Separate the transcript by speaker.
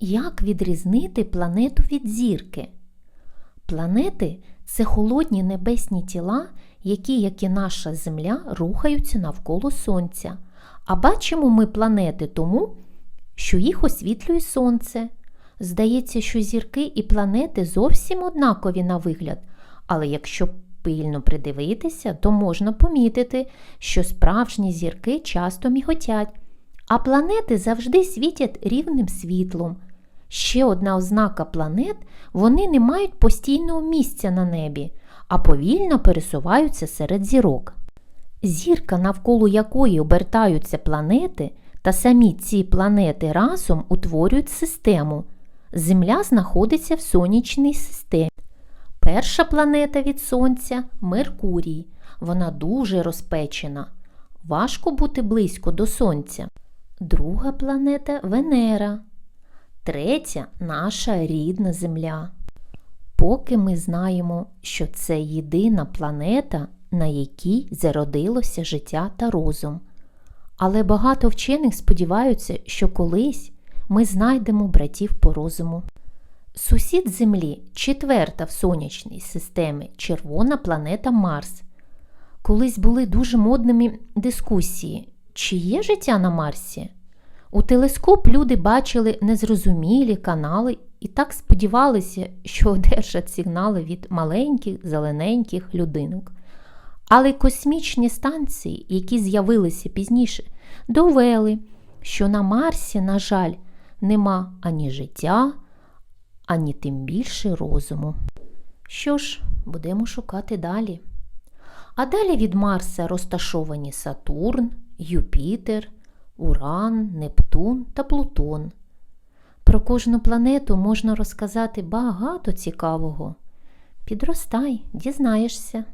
Speaker 1: Як відрізнити планету від зірки? Планети це холодні небесні тіла, які, як і наша Земля, рухаються навколо Сонця. А бачимо ми планети тому, що їх освітлює Сонце. Здається, що зірки і планети зовсім однакові на вигляд, але якщо пильно придивитися, то можна помітити, що справжні зірки часто міготять, а планети завжди світять рівним світлом. Ще одна ознака планет вони не мають постійного місця на небі, а повільно пересуваються серед зірок. Зірка, навколо якої обертаються планети, та самі ці планети разом утворюють систему. Земля знаходиться в сонячній системі. Перша планета від Сонця Меркурій. Вона дуже розпечена. Важко бути близько до Сонця. Друга планета Венера. Третя наша рідна Земля. Поки ми знаємо, що це єдина планета, на якій зародилося життя та розум. Але багато вчених сподіваються, що колись ми знайдемо братів по розуму. Сусід Землі, четверта в сонячній системі, червона планета Марс. Колись були дуже модними дискусії, чи є життя на Марсі. У телескоп люди бачили незрозумілі канали і так сподівалися, що одержать сигнали від маленьких зелененьких людинок. Але космічні станції, які з'явилися пізніше, довели, що на Марсі, на жаль, нема ані життя, ані тим більше розуму. Що ж, будемо шукати далі. А далі від Марса розташовані Сатурн, Юпітер, Уран, Нептун та Плутон. Про кожну планету можна розказати багато цікавого. Підростай, дізнаєшся.